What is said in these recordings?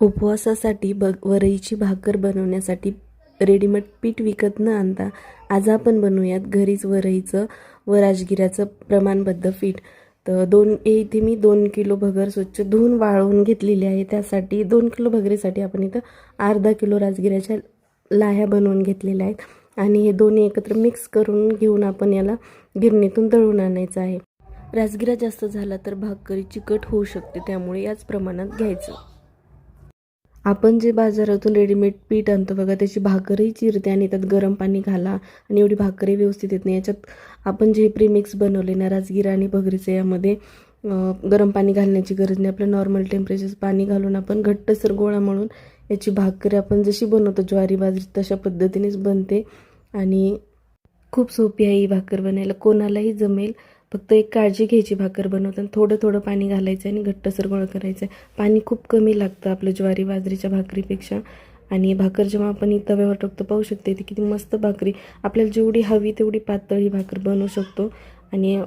उपवासासाठी बग वरईची भाकर बनवण्यासाठी रेडीमेड पीठ विकत न आणता आज आपण बनवूयात घरीच वरईचं व राजगिऱ्याचं प्रमाणबद्ध पीठ. तर दोन इथे मी दोन किलो भगर स्वच्छ धुवून वाळवून घेतलेली आहे. त्यासाठी दोन किलो भगरीसाठी आपण इथं अर्धा किलो राजगिऱ्याच्या लाह्या बनवून घेतलेल्या आहेत. आणि हे दोन्ही एकत्र मिक्स करून घेऊन आपण याला गिरणीतून दळून आणायचं आहे. राजगिरा जास्त झाला तर भाकरी चिकट होऊ शकते त्यामुळे याच प्रमाणात घ्यायचं. आपण जे बाजारातून रेडीमेड पीठ आणतो बघा त्याची भाकरही चिरते आणि त्यात गरम पाणी घाला आणि एवढी भाकरही व्यवस्थित येत नाही. याच्यात आपण जे प्रीमिक्स बनवले ना राजगिरा आणि भगरीचं यामध्ये गरम पाणी घालण्याची गरज नाही. आपलं नॉर्मल टेम्परेचर पाणी घालून आपण घट्टसर गोळा म्हणून याची भाकरी आपण जशी बनवतो ज्वारी बाजरी तशा पद्धतीनेच बनते. आणि खूप सोपी आहे ही भाकर बनायला. कोणालाही जमेल फक्त एक काळजी घ्यायची भाकर बनवताना थोडं थोडं पाणी घालायचं आणि घट्टसर गोळा करायचं. आहे पाणी खूप कमी लागतं आपलं ज्वारी बाजरीच्या भाकरीपेक्षा. आणि भाकर जेव्हा आपण तव्यावर टाकतो पाहू शकते ती किती मस्त भाकरी. आपल्याला जेवढी हवी तेवढी पातळ ही भाकर बनवू शकतो. आणि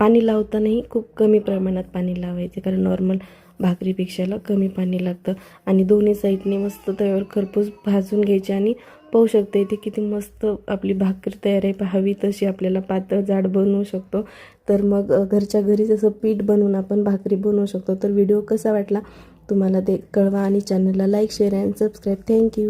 पाणी लावतानाही खूप कमी प्रमाणात पाणी लावायचे कारण नॉर्मल भाकरीपेक्षाला कमी पाणी लागतं. आणि दोन्ही साईडने मस्त तव्यावर खरपूस भाजून घ्यायचे आणि पाहू शकते इथे किती मस्त आपली भाकरी तयार आहे. हवी तशी आपल्याला पातळ जाड बनवू शकतो. तर मग घरच्या घरी जसं पीठ बनवून आपण भाकरी बनवू शकतो. तर व्हिडिओ कसा वाटला तुम्हाला ते कळवा आणि चॅनलला like share and subscribe thank you